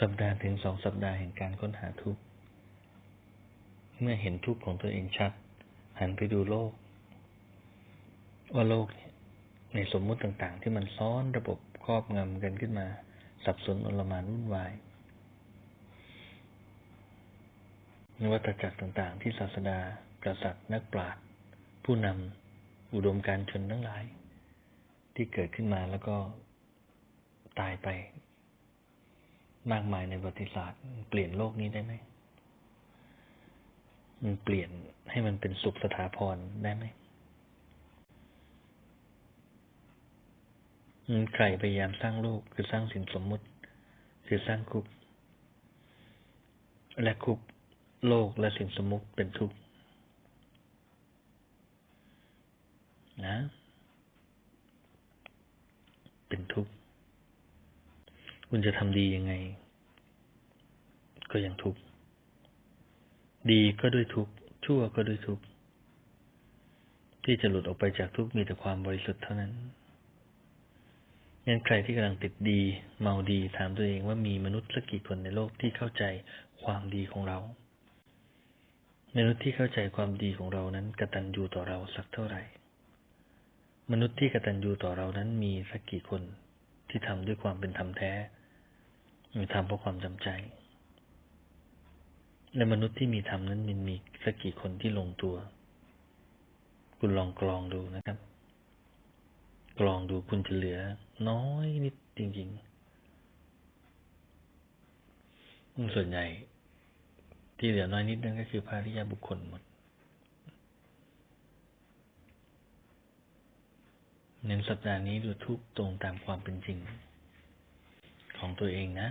สัปดาห์ถึงสองสัปดาห์แห่งการค้นหาทุกข์ เมื่อเห็นทุกข์ของตัวเองชัด หันไปดูโลก ว่าโลกนี่ยในสมมุติต่างๆ ที่มันซ้อนระบบครอบงำกันขึ้นมา สับสนอลมานวุ่นวายนวัตจักรต่างๆ ที่ศาสดา กษัตริย์ นักปราชญ์ผู้นำอุดมการชนทั้งหลาย ที่เกิดขึ้นมาแล้วก็ตายไป มากมายในประวัติศาสตร์ เปลี่ยนโลกนี้ได้ไหมมันเปลี่ยนให้มันเป็นสุขสถาพรได้ไหมใครพยายามสร้างโลกคือสร้างสิ่งสมมุติ คือสร้างคุก และคุกโลกและสิ่งสมมุติเป็นทุกข์นะ เป็นทุกข์ คุณจะทำดียังไง ก็ยังทุกข์ดีก็ด้วยทุกข์ชั่วก็ด้วยทุกข์ที่จะหลุดออกไปจากทุกข์มีแต่ความบริสุทธิ์เท่านั้นงั้นใครที่กำลังติดดี เมาดีถามตัวเองว่ามีมนุษย์สักกี่คนในโลกที่เข้าใจความดีของเรา มนุษย์ที่เข้าใจความดีของเรานั้นกระตัญญูต่อเราสักเท่าไหร่ มนุษย์ที่กระตัญญูต่อเรานั้นมีสักกี่คนที่ทำด้วยความเป็นธรรมแท้ หรือทำเพราะความจำใจและมนุษย์ที่มีธรรมนั้นมันมีสักกี่คนที่ลงตัว คุณลองกรองดูนะครับ กรองดูคุณจะเหลือ น้อยนิดจริงๆ ส่วนใหญ่ ที่เหลือน้อยนิดนั่นก็คือภาริยาบุคคลหมดเน้นสัปดาห์นี้ดูทุกตรงตามความเป็นจริง ของตัวเองนะ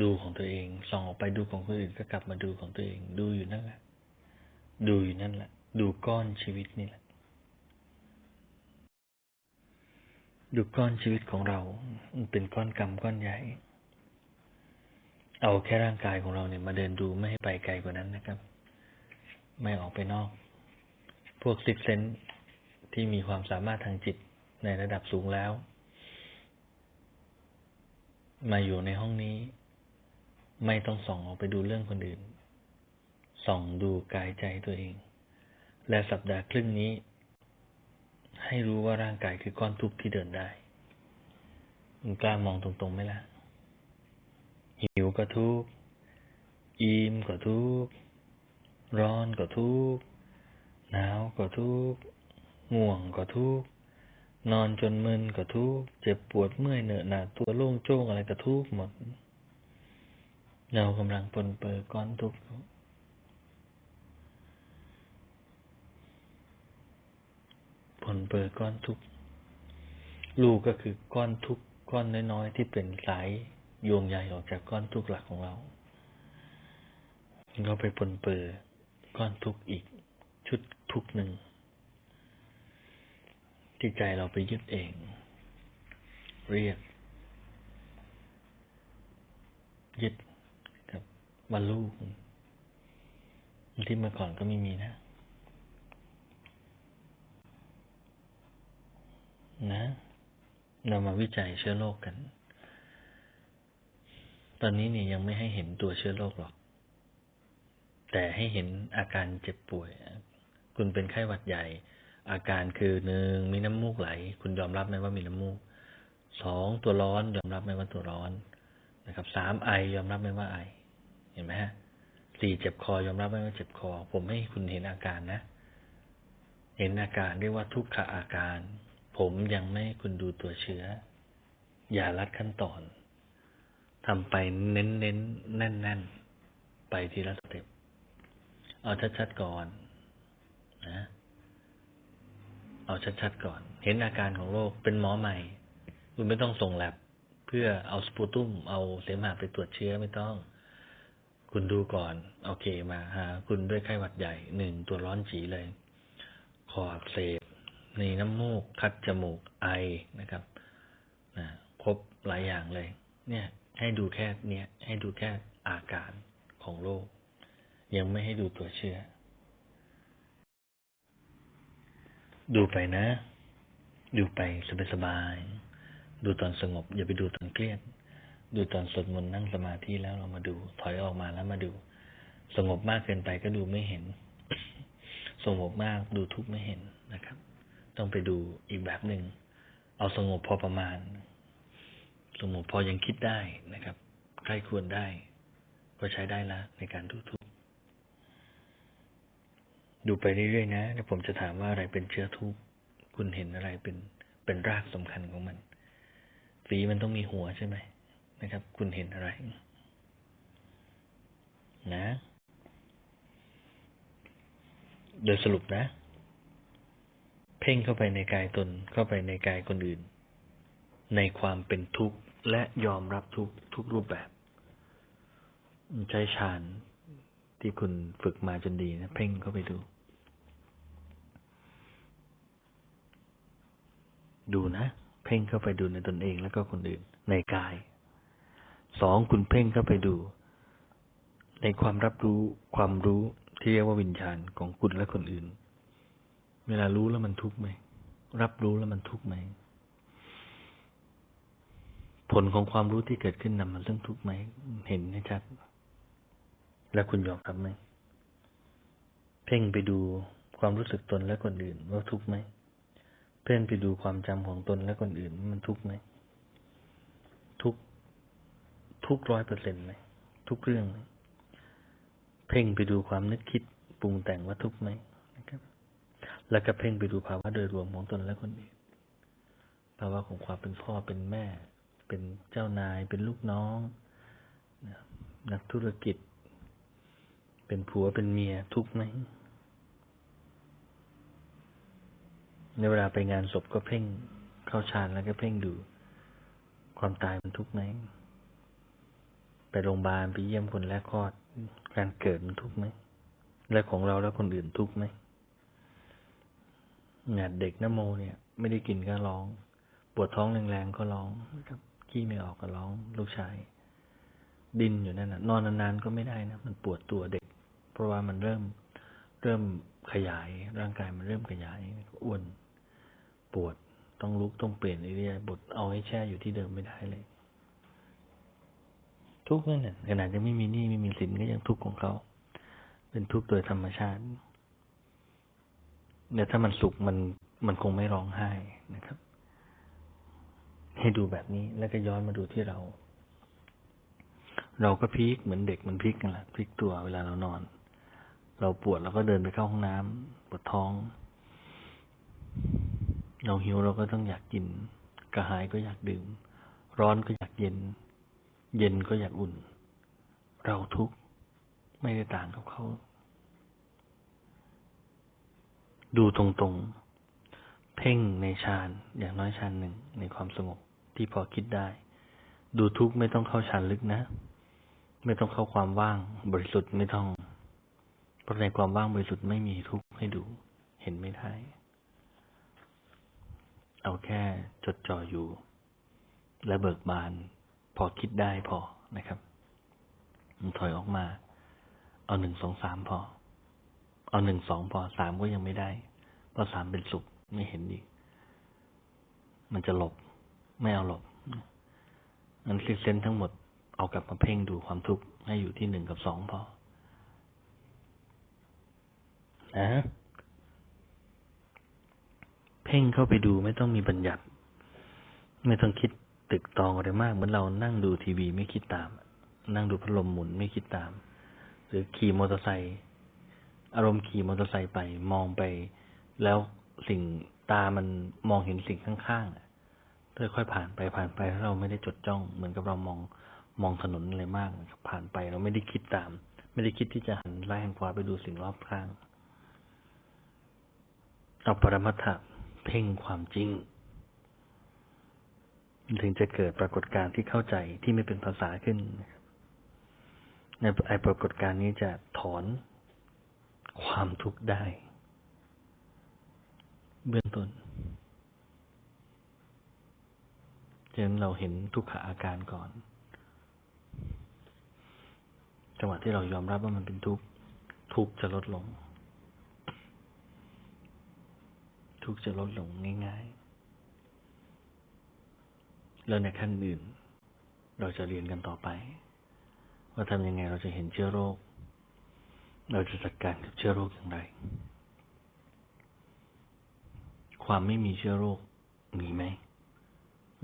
ดูของตัวเอง ส่องออกไปดูของคนอื่นก็กลับมาดูของตัวเอง ดูอยู่นั่นแหละ ดูอยู่นั่นแหละ ดูก้อนชีวิตนี่แหละ ดูก้อนชีวิตของเราเป็นก้อนกรรมก้อนใหญ่ เอาแค่ร่างกายของเราเนี่ยมาเดินดูไม่ให้ไปไกลกว่านั้นนะครับ ไม่ออกไปนอก พวกซิกเซนที่มีความสามารถทางจิตในระดับสูงแล้ว มาอยู่ในห้องนี้ ไม่ต้องส่องออกไปดูเรื่องคนอื่น ส่องดูกายใจตัวเอง และสัปดาห์ครึ่งนี้ ให้รู้ว่าร่างกายคือก้อนทุกข์ที่เดินได้มันกล้ามองตรงๆไหมล่ะ หิวก็ทุกข์อิ่มก็ทุกข์ร้อนก็ทุกข์หนาวก็ทุกข์ง่วงก็ทุกข์ นอนจนมึนก็ทุกข์เจ็บปวดเมื่อยเหนอะหนาตัวโล่งโจ้งอะไรก็ทุกข์หมด เรากำลังปนเปื้อก้อนทุกข์ปนเปื้อก้อนทุกข์ลูกก็คือก้อนทุกข์ก้อนน้อยๆที่เป็นสายโยงใยออกจากก้อนทุกข์หลักของเราก็ไปปนเปื้อก้อนทุกข์อีกชุดทุกข์หนึ่ง ที่ใจเราไปยึดเอง เรียก ยึดกับว่าลูกที่เมื่อก่อนก็ไม่มีนะ นะเรามาวิจัยเชื้อโรคกัน ตอนนี้นี่ยังไม่ให้เห็นตัวเชื้อโรคหรอก แต่ให้เห็นอาการเจ็บป่วย คุณเป็นไข้หวัดใหญ่ อาการคือหนึ่งมีน้ำมูกไหล คุณยอมรับไหมว่ามีน้ำมูกสองตัวร้อนยอมรับไหมว่าตัวร้อนนะครับสามไอยอมรับไหมว่าไอ เห็นไหมฮะสี่เจ็บคอยอมรับไหมว่าเจ็บคอ ผมให้คุณเห็นอาการนะ เห็นอาการเรียกว่าทุกขอาการ ผมยังไม่ให้คุณดูตัวเชื้อ อย่าลัดขั้นตอนทำไปเน้นเน้นแน่นแน่นๆไปทีละสเต็ปเอาชัดๆก่อน นะ เอาชัดๆก่อน เห็นอาการของโรคเป็นหมอใหม่ คุณไม่ต้องส่งแลบเพื่อเอาสปูตุ้มเอาเสมหะไปตรวจเชื้อไม่ต้อง คุณดูก่อน โอเคมาหาคุณด้วยไข้หวัดใหญ่หนึ่งตัวร้อนจีเลย คออักเสบในน้ำมูก คัดจมูกไอนะครับนะครบหลายอย่างเลย เนี่ย ให้ดูแค่เนี้ยให้ดูแค่อาการของโรคยังไม่ให้ดูตัวเชื้อ ดูไปนะ ดูไปสบายๆดูตอนสงบ อย่าไปดูตอนเครียด ดูตอนสวดมนต์นั่งสมาธิแล้วเรามาดู ถอยออกมาแล้วมาดู สงบมากเกินไปก็ดูไม่เห็น สงบมากดูทุกไม่เห็นนะครับ ต้องไปดูอีกแบบหนึ่งเอาสงบพอประมาณ สงบพอยังคิดได้นะครับใกล้ควรได้ ก็ใช้ได้ละในการดูทุก ดูไปเรื่อยๆนะแล้วผมจะถามว่าอะไรเป็นเชื้อทุกข์คุณเห็นอะไรเป็นเป็นรากสำคัญของมันฝีมันต้องมีหัวใช่ไหมนะครับ คุณเห็นอะไร นะ โดยสรุปนะ เพ่งเข้าไปในกายตนเข้าไปในกายคนอื่น ในความเป็นทุกข์และยอมรับทุกทุกรูปแบบ ใช้ฌานที่คุณฝึกมาจนดีนะ เพ่งเข้าไปดู ดูนะ เพ่งเข้าไปดูในตนเองแล้วก็คนอื่น ในกาย สองคุณเพ่งเข้าไปดู ในความรับรู้ความรู้ที่เรียกว่าวิญญาณของคุณและคนอื่น เวลารู้แล้วมันทุกข์ไหม รับรู้แล้วมันทุกข์ไหม ผลของความรู้ที่เกิดขึ้นนำมาซึ่องทุกข์ไหม เห็นให้ชัด แล้วคุณยอมรับไหม เพ่งไปดูความรู้สึกตนและคนอื่นว่าทุกข์ไหม เพ่งไปดูความจำของตนและคนอื่นมันทุกข์ไหมทุกทุกร้อยเปอร์เซ็นต์ไหมทุกเรื่องไหมเพ่งไปดูความนึกคิดปรุงแต่งว่าทุกข์ไหมนะครับ แล้วก็เพ่งไปดูภาวะโดยรวมของตนและคนอื่นภาวะของความเป็นพ่อเป็นแม่ เป็นเจ้านายเป็นลูกน้องนะนักธุรกิจ เป็นผัวเป็นเมียทุกข์ไหม ในเวลาไปงานศพก็เพ่งเข้าฌานแล้วก็เพ่งดู ความตายมันทุกข์ไหม ไปโรงพยาบาลไปเยี่ยมคนแรกคลอด การเกิดมันทุกข์ไหม และของเราและคนอื่นทุกข์ไหมงานเด็กนโมเนี่ย ไม่ได้กินก็ร้อง ปวดท้องแรงๆก็ร้องครับขี้ไม่ออกก็ร้อง ลูกชายดินอยู่นั่นนะนอนนานๆก็ไม่ได้นะมันปวดตัวเด็ก เพราะว่ามันเริ่มเริ่มขยายร่างกายมันเริ่มขยายอ้วน ปวด ต้องลุกต้องเปลี่ยนเรื่อยๆบทเอาให้แช่อยู่ที่เดิมไม่ได้เลย ทุกข์นั่นแหละขนาดยังไม่มีหนี้ไม่มีสินก็ยังทุกข์ของเขา เป็นทุกข์โดยธรรมชาติเนี่ยถ้ามันสุขมันมันคงไม่ร้องไห้นะครับ ให้ดูแบบนี้แล้วก็ย้อนมาดูที่เรา เราก็พลิกเหมือนเด็กมันพลิกกันละพลิกตัวเวลาเรานอน เราปวดเราก็เดินไปเข้าห้องน้ำปวดท้อง เราหิวเราก็ต้องอยากกิน กระหายก็อยากดื่ม ร้อนก็อยากเย็น เย็นก็อยากอุ่น เราทุกข์ไม่ได้ต่างกับเขา ดูตรงๆ เพ่งในฌานอย่างน้อยฌานหนึ่งในความสงบที่พอคิดได้ ดูทุกข์ไม่ต้องเข้าฌานลึกนะ ไม่ต้องเข้าความว่างบริสุทธิ์ไม่ต้องเพราะในความว่างบริสุทธิ์ไม่มีทุกข์ให้ดู เห็นไม่ได้ เอาแค่จดจ่ออยู่ และเบิกบาน พอคิดได้พอนะครับถอยออกมา เอาหนึ่งสองสามพอ เอาหนึ่งสองพอสามก็ยังไม่ได้ เพราะสามเป็นสุขไม่เห็นอีก มันจะหลบ ไม่เอาหลบงั้นคลิกเซนทั้งหมดเอากลับมาเพ่งดูความทุกข์ให้อยู่ที่หนึ่งกับสองพอนะ พ่งเข้าไปดูไม่ต้องมีบัญญัติ ไม่ต้องคิดตึกตองอะไรมาก เหมือนเรานั่งดูทีวีไม่คิดตาม นั่งดูพัดลมหมุนไม่คิดตาม หรือขี่มอเตอร์ไซค์อารมณ์ขี่มอเตอร์ไซค์ไปมองไป แล้วสิ่งตามันมองเห็นสิ่งข้างๆค่อยๆผ่านไปผ่านไปถ้าเราไม่ได้จดจ้อง เหมือนกับเรามองมองถนนอะไรมากผ่านไปเราไม่ได้คิดตาม ไม่ได้คิดที่จะหันไล่หันขวาไปดูสิ่งรอบข้างเอาปรมัตถะ เพ่งความจริงถึงจะเกิดปรากฏการณ์ที่เข้าใจที่ไม่เป็นภาษาขึ้นในไอปรากฏการณ์นี้จะถอนความทุกข์ได้ เบื้องต้นฉะนั้นเราเห็นทุกขอาการก่อน จังหวะที่เรายอมรับว่ามันเป็นทุกข์ทุกข์จะลดลง ทุกข์จะลดลงง่าย ๆ แล้วในขั้นอื่น เราจะเรียนกันต่อไป ว่าทำยังไงเราจะเห็นเชื้อโรค เราจะจัดการกับเชื้อโรคอย่างไร ความไม่มีเชื้อโรคมีไหม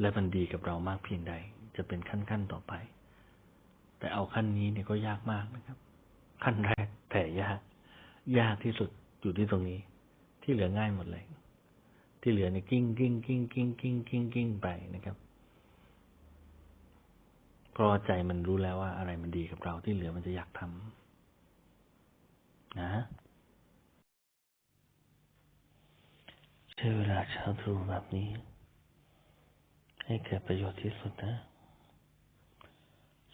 และมันดีกับเรามากเพียงใด จะเป็นขั้นขั้นต่อไป แต่เอาขั้นนี้เนี่ยก็ยากมากนะครับ ขั้นแรกแต่ยาก ยากที่สุดอยู่ที่ตรงนี้ ที่เหลือง่ายหมดเลย ที่เหลือเนี่ยกิ้งกิ้งกิ้งกิ้งกิ้งกิ้งกิ้งไปนะครับเพราะใจมันรู้แล้วว่าอะไรมันดีกับเราที่เหลือมันจะอยากทำนะใช้เวลาเช้าตรู่แบบนี้ ให้เกิดประโยชน์ที่สุดนะ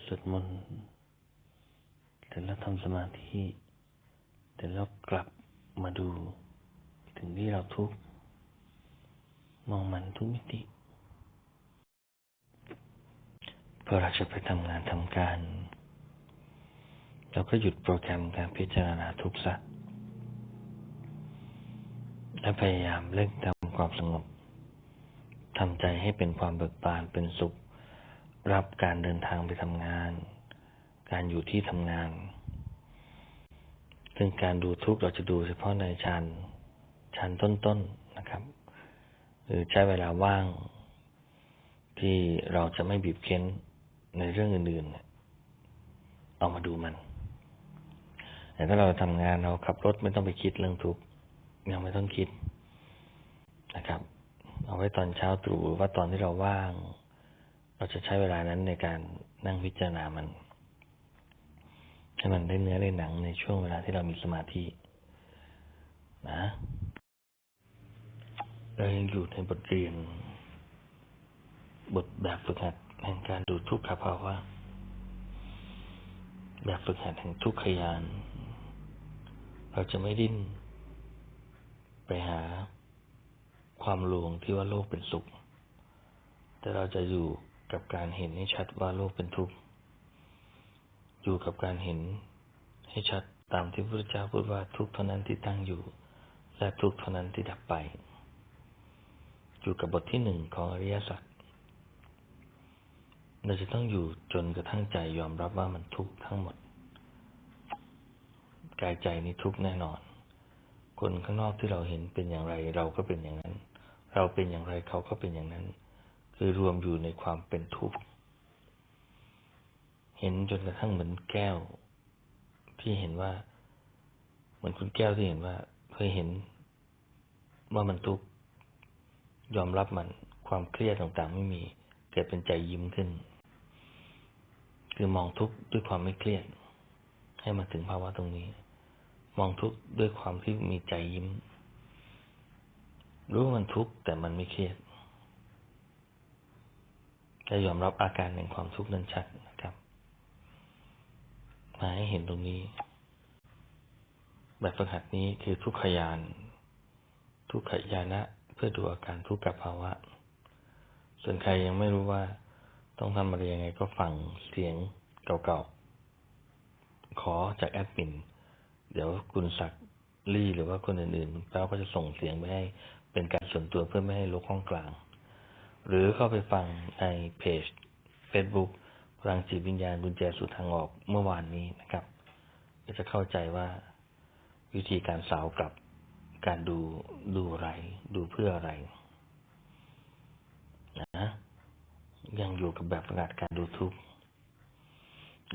สวดมนต์เสร็จแล้วทำสมาธิเสร็จแล้วกลับมาดูถึงที่เราทุกข์ มองมันทุกมิติพอเราจะไปทำงานทำการ เราก็หยุดโปรแกรมการพิจารณาทุกข์ซะและพยายามเร่งทำความสงบทำใจให้เป็นความเบิกบานเป็นสุข รับการเดินทางไปทำงาน การอยู่ที่ทำงาน ซึ่งการดูทุกข์เราจะดูเฉพาะในชั้นชั้นต้นๆ หรือใช้เวลาว่าง ที่เราจะไม่บีบเค้นในเรื่องอื่นๆ เอามาดูมัน แต่ถ้าเราทำงานเราขับรถไม่ต้องไปคิดเรื่องทุกข์ยังไม่ต้องคิดนะครับ เอาไว้ตอนเช้าตรู่ว่าตอนที่เราว่าง เราจะใช้เวลานั้นในการนั่งพิจารณามันให้มันได้เนื้อได้หนังในช่วงเวลาที่เรามีสมาธินะ เรายังอยู่ในบทเรียน บทแบบฝึกหัดแห่งการดูทุกขภาวะแบบฝึกหัดแห่งทุกขยาน เราจะไม่ดิ้น ไปหาความลวงที่ว่าโลกเป็นสุข แต่เราจะอยู่กับการเห็นให้ชัดว่าโลกเป็นทุกข์ อยู่กับการเห็นให้ชัดตามที่พระพุทธเจ้าพูดว่าทุกข์เท่านั้นที่ตั้งอยู่ และทุกข์เท่านั้นที่ดับไป อยู่กับบทที่หนึ่งของอริยสัจเราจะต้องอยู่จนกระทั่งใจยอมรับว่ามันทุกข์ทั้งหมด กายใจนี้ทุกข์แน่นอน คนข้างนอกที่เราเห็นเป็นอย่างไร เราก็เป็นอย่างนั้น เราเป็นอย่างไรเขาก็เป็นอย่างนั้น คือรวมอยู่ในความเป็นทุกข์เห็นจนกระทั่งเหมือนแก้ว ที่เห็นว่า เหมือนคุณแก้วที่เห็นว่าเคยเห็นว่ามันทุกข์ ยอมรับมันความเครียดต่างๆไม่มี เกิดเป็นใจยิ้มขึ้น คือมองทุกข์ด้วยความไม่เครียด ให้มาถึงภาวะตรงนี้ มองทุกข์ด้วยความที่มีใจยิ้ม รู้ว่ามันทุกข์แต่มันไม่เครียดจะยอมรับอาการแห่งความทุกข์นั้นชัดนะครับ มาให้เห็นตรงนี้ แบบฝึกหัดนี้คือทุกขยาน ทุกขยานะ เพื่อดูอาการทุกขภาวะ ส่วนใครยังไม่รู้ว่าต้องทำอะไรยังไงก็ฟังเสียงเก่าๆ ขอจากแอดมิน เดี๋ยวคุณศักดิ์ลี่หรือว่าคนอื่นๆเราก็จะส่งเสียงไปให้เป็นการส่วนตัวเพื่อไม่ให้ลกห้องกลาง หรือเข้าไปฟังในเพจ Facebook พลังจิตวิญญาณบุญแจสุดทางออกเมื่อวานนี้นะครับ ก็จะเข้าใจว่าวิธีการสาวกลับ การดูดูอะไร ดูเพื่ออะไรนะยังอยู่กับแบบประกาศการดูทุกข์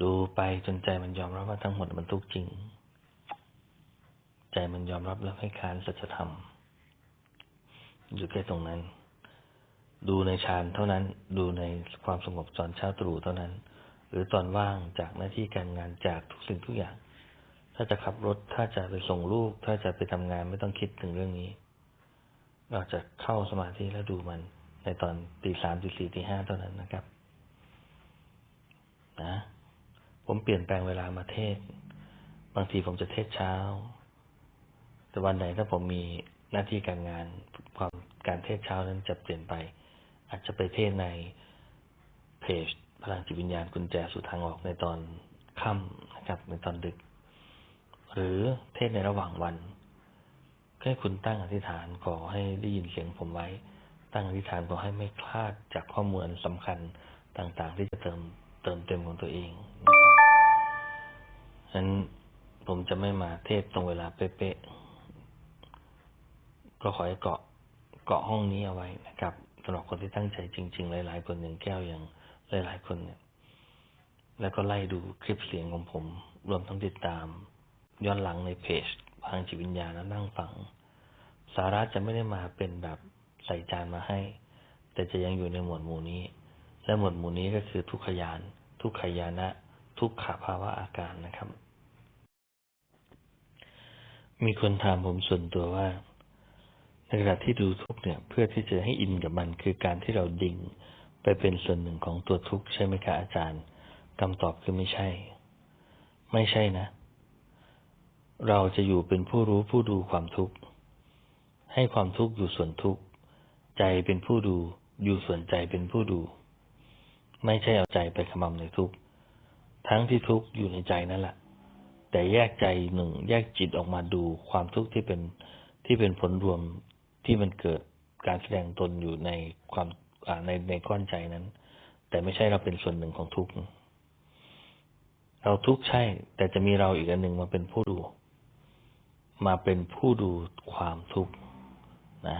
ดูไปจนใจมันยอมรับว่าทั้งหมดมันทุกข์จริง ใจมันยอมรับแล้วให้คานสัจธรรม อยู่แค่ตรงนั้น ดูในฌานเท่านั้น ดูในความสงบตอนเช้าตรู่เท่านั้น หรือตอนว่างจากหน้าที่การงานจากทุกสิ่งทุกอย่าง ถ้าจะขับรถ ถ้าจะไปส่งลูก ถ้าจะไปทำงานไม่ต้องคิดถึงเรื่องนี้ เราจะเข้าสมาธิแล้วดูมัน ในตอนตีสามตีสี่ตีห้าเท่านั้นนะครับ นะ ผมเปลี่ยนแปลงเวลามาเทศ บางทีผมจะเทศเช้า แต่วันไหนถ้าผมมีหน้าที่การงานความการเทศเช้านั้นจะเปลี่ยนไป อาจจะไปเทศในเพจพลังจิตวิญญาณกุญแจสู่ทางออกในตอนค่ำนะครับ ในตอนดึก หรือเทศในระหว่างวันให้คุณตั้งอธิษฐานขอให้ได้ยินเสียงผมไว้ ตั้งอธิษฐานขอให้ไม่พลาดจากข้อมูลสำคัญต่างๆ ที่จะเติมเติมเต็มของตัวเองนะครับฉะนั้นผมจะไม่มาเทศตรงเวลาเป๊ะๆก็ขอให้เกาะเกาะห้องนี้เอาไว้นะครับสำหรับคนที่ตั้งใจจริง ๆ หลาย ๆ คนอย่งแก้วอย่างหลาย ๆ คนเนี่ย แล้วก็ไล่ดูคลิปเสียงของผม รวมทั้งติดตาม ย้อนหลังในเพจพลังจิตวิญญาณแล้วนั่งฟัง สาระจะไม่ได้มาเป็นแบบใส่จานมาให้ แต่จะยังอยู่ในหมวดหมู่นี้ และหมวดหมู่นี้ก็คือทุกขยาน ทุกขยานะ ทุกขาภาวะอาการนะครับ มีคนถามผมส่วนตัวว่าในขณะที่ดูทุกข์เนี่ย เพื่อที่จะให้อินกับมันคือการที่เราดิ่งไปเป็นส่วนหนึ่งของตัวทุกข์ใช่ไหมคะอาจารย์คำตอบคือไม่ใช่ ไม่ใช่นะ เราจะอยู่เป็นผู้รู้ผู้ดูความทุกข์ ให้ความทุกข์อยู่ส่วนทุกข์ ใจเป็นผู้ดู อยู่ส่วนใจเป็นผู้ดู ไม่ใช่เอาใจไปขมำในทุกข์ ทั้งที่ทุกข์อยู่ในใจนั่นแหละ แต่แยกใจหนึ่งแยกจิตออกมาดูความทุกข์ที่เป็นที่เป็นผลรวมที่มันเกิดการแสดงตนอยู่ในความในในก้อนใจนั้น แต่ไม่ใช่เราเป็นส่วนหนึ่งของทุกข์เราทุกข์ใช่ แต่จะมีเราอีกอันหนึ่งมาเป็นผู้ดู มาเป็นผู้ดูความทุกข์นะ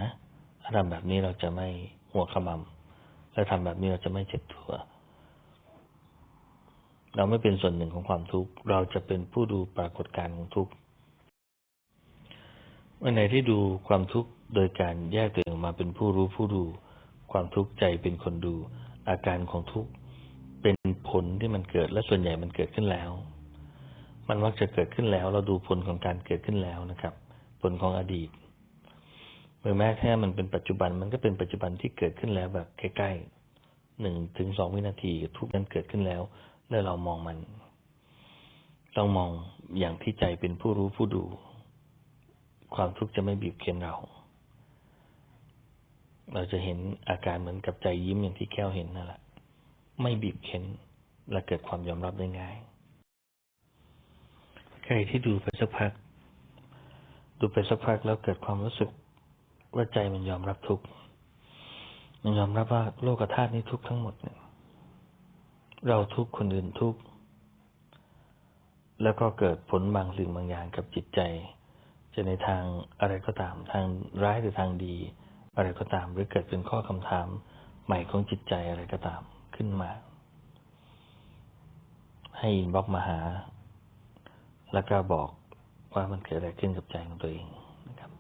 ถ้าทำแบบนี้เราจะไม่หัวขมำและทำแบบนี้เราจะไม่เจ็บตัว เราไม่เป็นส่วนหนึ่งของความทุกข์ เราจะเป็นผู้ดูปรากฏการณ์ของทุกข์เมื่อไหนที่ดูความทุกข์โดยการแยกตัวเองออกมาเป็นผู้รู้ผู้ดู ความทุกข์ใจเป็นคนดู อาการของทุกข์เป็นผลที่มันเกิดและส่วนใหญ่มันเกิดขึ้นแล้ว มันมักจะเกิดขึ้นแล้ว เราดูผลของการเกิดขึ้นแล้วนะครับ ผลของอดีตเมื่อแม้แค่มันเป็นปัจจุบันมันก็เป็นปัจจุบันที่เกิดขึ้นแล้วแบบใกล้ๆหนึ่งถึงสองวินาทีทุกนั้นเกิดขึ้นแล้วแล้วเรามองมันต้องมองอย่างที่ใจเป็นผู้รู้ผู้ดู ความทุกข์จะไม่บีบเค้นเรา เราจะเห็นอาการเหมือนกับใจยิ้มอย่างที่แก้วเห็นนั่นแหละไม่บีบเค้นและเกิดความยอมรับได้ง่าย ใครที่ดูไปสักพัก ดูไปสักพักแล้วเกิดความรู้สึกว่าใจมันยอมรับทุกข์มันยอมรับว่าโลกธาตุนี้ทุกข์ทั้งหมดเนี่ย เราทุกข์คนอื่นทุกข์แล้วก็เกิดผลบางสิ่งบางอย่างกับจิตใจ จะในทางอะไรก็ตาม ทางร้ายหรือทางดี อะไรก็ตาม หรือเกิดเป็นข้อคำถามใหม่ของจิตใจอะไรก็ตามขึ้นมา ให้อินบ็อกมาหา แล้วก็บอกว่ามันเกิดอะไรขึ้นกับใจของตัวเองนะครับ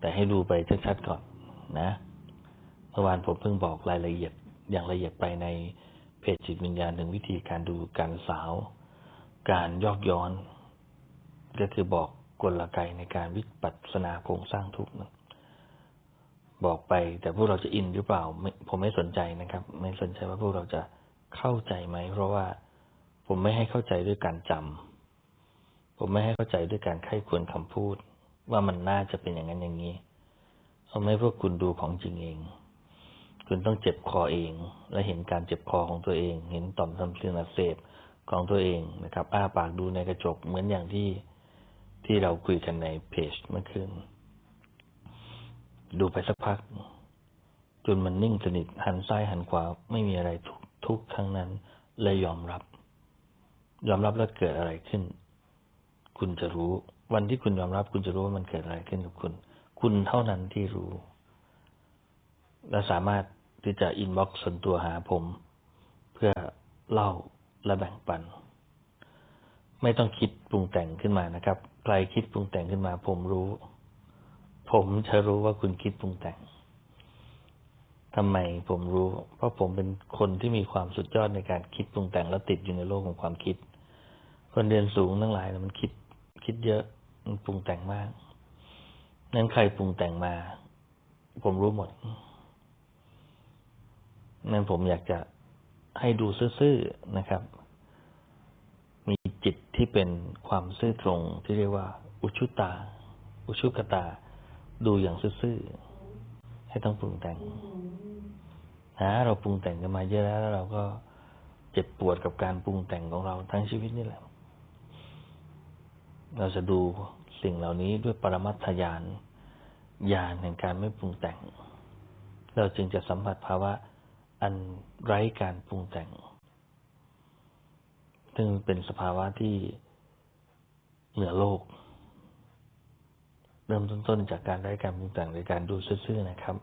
แต่ให้ดูไปชัดๆก่อนนะเมื่อวานผมเพิ่งบอกรายละเอียดอย่างละเอียดไปในเพจจิตวิญญาณถึงวิธีการดูการสาว การยอกย้อน ก็คือบอกกลไกในการวิปัสสนาโครงสร้างทุกข์บอกไปแต่พวกเราจะอินหรือเปล่าผมไม่สนใจนะครับ ไม่สนใจว่าพวกเราจะเข้าใจไหมเพราะว่าผมไม่ให้เข้าใจด้วยการจำ ผมไม่ให้เข้าใจด้วยการไข้ควรคำพูด ว่ามันน่าจะเป็นอย่างนั้นอย่างนี้เอาไม่พวกคุณดูของจริงเอง คุณต้องเจ็บคอเอง และเห็นการเจ็บคอของตัวเอง เห็นต่อมทำเสื่อมอักเสบของตัวเองนะครับ อ้าปากดูในกระจกเหมือนอย่างที่ที่เราคุยกันในเพจเมื่อคืนดูไปสักพัก จนมันนิ่งสนิทหันซ้ายหันขวาไม่มีอะไรทุกทุกทั้งนั้นเลยยอมรับ ยอมรับแล้วเกิดอะไรขึ้น คุณจะรู้ วันที่คุณยอมรับคุณจะรู้ว่ามันเกิดอะไรขึ้นกับคุณ คุณเท่านั้นที่รู้ และสามารถที่จะอินบ็อกซ์ส่วนตัวหาผม เพื่อเล่าและแบ่งปัน ไม่ต้องคิดปรุงแต่งขึ้นมานะครับ ใครคิดปรุงแต่งขึ้นมา ผมรู้ ผมจะรู้ว่าคุณคิดปรุงแต่งทำไมผมรู้ เพราะผมเป็นคนที่มีความสุดยอดในการคิดปรุงแต่งแล้วติดอยู่ในโลกของความคิด คนเรียนสูงทั้งหลายมันคิด คิดเยอะมันปรุงแต่งมาก นั้นใครปรุงแต่งมา ผมรู้หมด นั้นผมอยากจะให้ดูซื่อๆนะครับ มีจิตที่เป็นความซื่อตรงที่เรียกว่า อุชุตา อุชุกตา ดูอย่างซื่อๆ ให้ต้องปรุงแต่งนะเราปรุงแต่งกันมาเยอะแล้วแล้วเราก็เจ็บปวดกับการปรุงแต่งของเราทั้งชีวิตนี่แหละ เราจะดูสิ่งเหล่านี้ด้วยปรมัตถญาณญาณแห่งการไม่ปรุงแต่ง เราจึงจะสัมผัสภาวะอันไร้การปรุงแต่ง ซึ่งเป็นสภาวะที่เหนือโลก เริ่มต้นจากการไร้การปรุงแต่งหรือการดูซื่อๆนะครับ